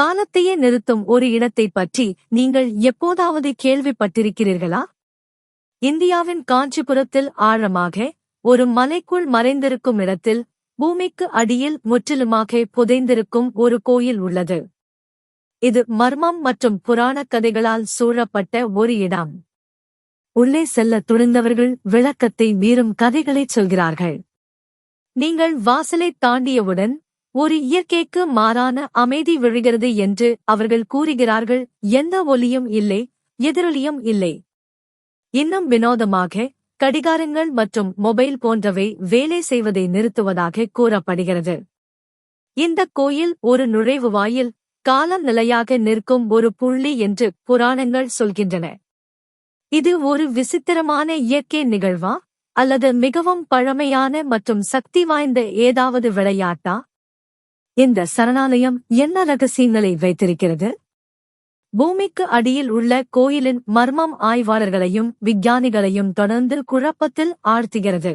காலத்தையே நிறுத்தும் ஒரு இடத்தை பற்றி நீங்கள் எப்போதாவது கேள்விப்பட்டிருக்கிறீர்களா? இந்தியாவின் காஞ்சிபுரத்தில் ஆழமாக ஒரு மலைக்குள் மறைந்திருக்கும் இடத்தில் பூமிக்கு அடியில் முற்றிலுமாக புதைந்திருக்கும் ஒரு கோயில் உள்ளது. இது மர்மம் மற்றும் புராணக் கதைகளால் சூழப்பட்ட ஒரு இடம். உள்ளே செல்ல துணிந்தவர்கள் விளக்கத்தை மீறும் கதைகளைச் சொல்கிறார்கள். நீங்கள் வாசலை தாண்டியவுடன் ஒரு இயற்கைக்கு மாறான அமைதி விழுகிறது என்று அவர்கள் கூறுகிறார்கள். எந்த ஒலியும் இல்லை எதிரொலியும் இல்லை. இன்னும் வினோதமாக கடிகாரங்கள் மற்றும் மொபைல் போன்றவை வேலை செய்வதை நிறுத்துவதாக கூறப்படுகிறது. இந்த கோயில் ஒரு நுழைவு வாயில் காலம் நிலையாக நிற்கும் ஒரு புள்ளி என்று புராணங்கள் சொல்கின்றன. இது ஒரு விசித்திரமான இயற்கை நிகழ்வா அல்லது மிகவும் பழமையான மற்றும் சக்தி வாய்ந்த ஏதாவது விளையாட்டா? இந்த சரணாலயம் என்ன ரகசியங்களை வைத்திருக்கிறது? பூமிக்கு அடியில் உள்ள கோயிலின் மர்மம் ஆய்வாளர்களையும் விஞ்ஞானிகளையும் தொடர்ந்து குழப்பத்தில் ஆழ்த்துகிறது.